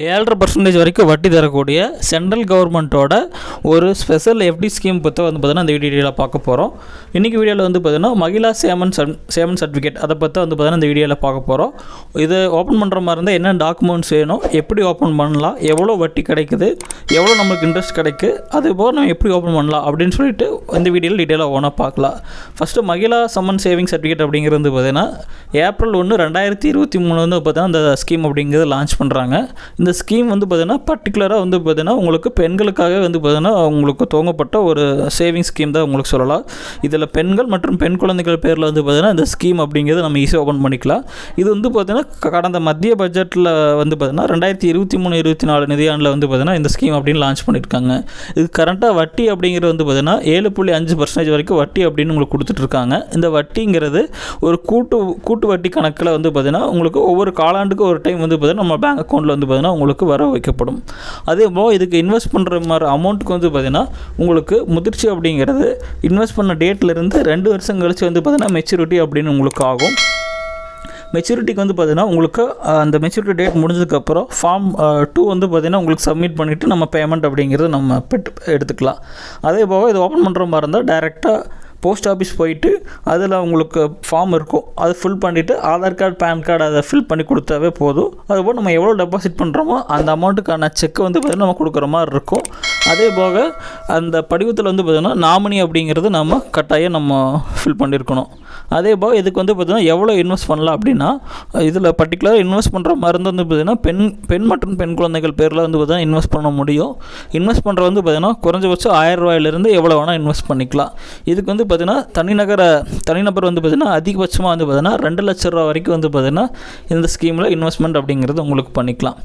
ஏழரை பர்சன்டேஜ் வரைக்கும் வட்டி தரக்கூடிய சென்ட்ரல் கவர்மெண்ட்டோட ஒரு ஸ்பெஷல் எஃப்டி ஸ்கீம் பற்றி வந்து பார்த்தீங்கன்னா இந்த வீடியோவில் பார்க்க போகிறோம் இன்றைக்கி வீடியோவில் வந்து பார்த்தீங்கன்னா மகிழா சேமன் சேமன் சர்டிஃபிகேட் அதை பற்றி வந்து பார்த்தீங்கன்னா இந்த வீடியோவில் பார்க்க போகிறோம் இது ஓப்பன் பண்ணுற மாதிரி இருந்தால் என்ன டாக்குமெண்ட்ஸ் வேணும் எப்படி ஓப்பன் பண்ணலாம் எவ்வளோ வட்டி கிடைக்குது எவ்வளோ நமக்கு இன்ட்ரெஸ்ட் கிடைக்கு அது போக நம்ம எப்படி ஓப்பன் பண்ணலாம் அப்படின்னு சொல்லிட்டு இந்த வீடியோவில் டீட்டெயிலாக ஓனாக பார்க்கலாம். First Mahila Samman saving certificate அப்படிங்கிறது வந்து பார்த்தீங்கன்னா ஏப்ரல் ஒன்று ரெண்டாயிரத்தி இருபத்தி மூணு வந்து பார்த்தீங்கன்னா அந்த ஸ்கீம் அப்படிங்கிறது லான்ச் பண்ணுறாங்க இந்த ஸ்கீம் வந்து பார்த்திங்கன்னா பர்டிகுலராக வந்து பார்த்திங்கன்னா உங்களுக்கு பெண்களுக்காக வந்து பார்த்திங்கன்னா உங்களுக்கு துவங்கப்பட்ட ஒரு சேவிங் ஸ்கீம் தான் உங்களுக்கு சொல்லலாம் இதில் பெண்கள் மற்றும் பெண் குழந்தைகள் பேரில் வந்து பார்த்திங்கன்னா இந்த ஸ்கீம் அப்படிங்கிறது நம்ம ஈஸியாக ஓப்பன் பண்ணிக்கலாம் இது வந்து பார்த்திங்கன்னா க- கடந்த மத்திய பட்ஜெட்டில் வந்து பார்த்திங்கன்னா ரெண்டாயிரத்தி இருபத்தி மூணு இருபத்தி நாலு நிதியாண்டில் வந்து பார்த்திங்கன்னா இந்த ஸ்கீம் அப்படின்னு லான்ச் பண்ணியிருக்காங்க இது கரண்ட்டாக வட்டி அப்படிங்கிறது வந்து பார்த்திங்கன்னா ஏழு புள்ளி அஞ்சு பர்சன்டேஜ் வரைக்கும் வட்டி அப்படின்னு உங்களுக்கு கொடுத்துட்ருக்காங்க இந்த வட்டிங்கிறது ஒரு கூட்டு கூட்டு வட்டி கணக்கில் வந்து பார்த்தீங்கன்னா உங்களுக்கு ஒவ்வொரு காலாண்டுக்கு ஒரு டைம் வந்து பார்த்திங்கன்னா நம்ம பேங்க் அக்கௌண்ட்டில் வந்து பார்த்திங்கன்னா உங்களுக்கு வர வைக்கப்படும். அதே போல் இதுக்கு இன்வெஸ்ட் பண்ணுற மாதிரி அமௌண்ட்டுக்கு வந்து பார்த்தீங்கன்னா உங்களுக்கு முதிர்ச்சி அப்படிங்கிறது இன்வெஸ்ட் பண்ண டேட்லேருந்து ரெண்டு வருஷம் கழித்து வந்து பார்த்திங்கன்னா மெச்சூரிட்டி அப்படின்னு உங்களுக்கு ஆகும். மெச்சூரிட்டிக்கு வந்து பார்த்தீங்கன்னா உங்களுக்கு அந்த மெச்சூரிட்டி டேட் முடிஞ்சதுக்கப்புறம் ஃபார்ம் டூ வந்து பார்த்தீங்கன்னா உங்களுக்கு சப்மிட் பண்ணிவிட்டு நம்ம பேமெண்ட் அப்படிங்கிறது நம்ம பெட் எடுத்துக்கலாம். அதே போக இது ஓப்பன் பண்ணுற மாதிரி இருந்தால் டைரெக்டாக போஸ்ட் ஆஃபீஸ் போயிட்டு அதில் உங்களுக்கு ஃபார்ம் இருக்கும். அதை ஃபில் பண்ணிவிட்டு ஆதார் கார்டு பேன் கார்டு அதை ஃபில் பண்ணி கொடுத்தாவே போதும். அதுபோல் நம்ம எவ்வளோ டெபாசிட் பண்ணுறோமோ அந்த அமௌண்ட்டுக்கான செக் வந்து பார்த்தீங்கன்னா நம்ம கொடுக்குற மாதிரி இருக்கும். அதே போக அந்த படிவத்தில் வந்து பார்த்திங்கன்னா நாமினி அப்படிங்கிறது நம்ம கட்டாயம் நம்ம ஃபில் பண்ணியிருக்கணும் அதே போக இதுக்கு வந்து பார்த்திங்கன்னா எவ்வளோ இன்வெஸ்ட் பண்ணலாம் அப்படின்னா இதில் பர்டிகுலராக இன்வெஸ்ட் பண்ணுற மருந்து வந்து பார்த்தீங்கன்னா பெண் பெண் மற்றும் பெண் குழந்தைகள் பேரில் வந்து பார்த்திங்கன்னா இன்வெஸ்ட் பண்ண முடியும். இன்வெஸ்ட் பண்ணுற வந்து பார்த்தீங்கன்னா குறைஞ்சபட்சம் ஆயிரம் ரூபாயிலிருந்து எவ்வளோ வேணால் இன்வெஸ்ட் பண்ணிக்கலாம். இதுக்கு வந்து பார்த்திங்கன்னா தனிநகர தனிநபர் வந்து பார்த்திங்கன்னா அதிகபட்சமாக வந்து பார்த்திங்கன்னா ரெண்டு லட்ச ரூபா வரைக்கும் வந்து பார்த்திங்கன்னா இந்த ஸ்கீமில் இன்வெஸ்ட்மெண்ட் அப்படிங்கிறது உங்களுக்கு பண்ணிக்கலாம்.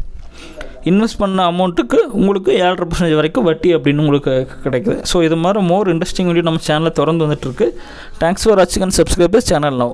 இன்வெஸ்ட் பண்ண அமௌண்ட்டுக்கு உங்களுக்கு ஏழரை பர்சன்டேஜ் வரைக்கும் வட்டி அப்படின்னு உங்களுக்கு கிடைக்குது. ஸோ இது மாதிரி மோர் இன்ட்ரெஸ்டிங் வீடியோ நம்ம சேனலில் திறந்து வந்துட்டுருக்கு தேங்க்ஸ் ஃபார் வாட்சிங் அண்ட் சப்ஸ்கிரைபர் சேனல் நோ